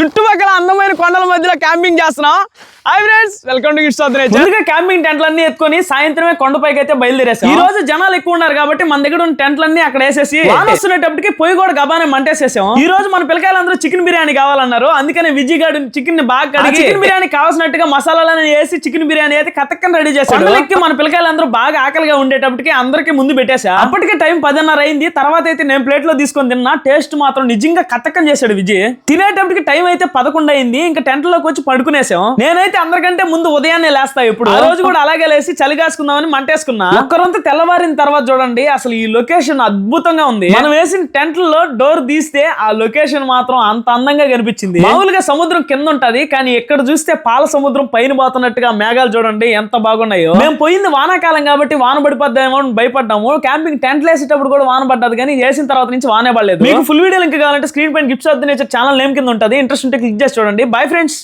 చుట్టుపక్కల అందమైన కొండల మధ్యలో క్యాంపింగ్ చేస్తున్నాం. Hi friends welcome to gifts ముందుగా క్యాంపింగ్ టెంట్లన్నీ ఎత్తుకొని సాయంత్రమే కొండపైకి అయితే బయలుదేరేసాం. ఈ రోజు జనాలు ఎక్కువ ఉన్నారు కాబట్టి మన దగ్గర ఉన్న టెంట్లన్నీ అక్కడ వేసేసి వాన వస్తున్నప్పటికి పొయ్యి కూడా గబానే మంటేసేసాం. ఈ రోజు మన పిల్లకాయలందరూ చికెన్ బిర్యానీ కావాలన్నారు. అందుకని విజయ్ గారు చికెన్ని బాగా కడిగి చికెన్ బిర్యానీ కావాల్సినట్టుగా మసాలాలను వేసి చికెన్ బిర్యానీ అయితే కతక్కని రెడీ చేశాడు. మన పిల్లకాయలందరూ బాగా ఆకలిగా ఉండేటప్పటికి అందరికి ముందు పెట్టేసా అప్పటికే టైం పదిన్నర అయింది. తర్వాత అయితే నేను ప్లేట్లో తీసుకొని తిన్నా. టేస్ట్ మాత్రం నిజంగా కతక్కం చేశాడు విజయ్ తినేటప్పటికి టైం అయితే పదకొండు అయింది. ఇంకా టెంట్లోకి వచ్చి పడుకునేసాం నేనైతే అందరికంటే ముందు ఉదయాన్నే లేస్తా ఇప్పుడు. ఆ రోజు కూడా అలాగే లేసి చలి కాసుకుందామని మంటేసుకున్నా. ఒక్కరంతా తెల్లవారిన తర్వాత చూడండి అసలు ఈ లొకేషన్ అద్భుతంగా ఉంది. మనం వేసిన టెంట్లలో డోర్ తీస్తే ఆ లొకేషన్ మాత్రం అంత అందంగా కనిపించింది. మామూలుగా సముద్రం కింద ఉంటది కానీ ఎక్కడ చూస్తే పాల సముద్రం పైన పోతున్నట్టుగా మేఘాలు చూడండి ఎంత బాగున్నాయో. మేము పోయింది వానాకాలం కాబట్టి వాన పడిపోద్దామో అని భయపడ్డాము. క్యాంపింగ్ టెంట్ వేసేటప్పుడు కూడా వాన పడ్డది కానీ వేసిన తర్వాత నుంచి వానే పడలేదు. మీకు ఫుల్ వీడియో లింక్ కావాలంటే స్క్రీన్ పైన gifts of nature channel name కింద ఉంటుంది. ఇంట్రెస్ట్ ఉంటే క్లిక్ చేసి చూడండి. Bye friends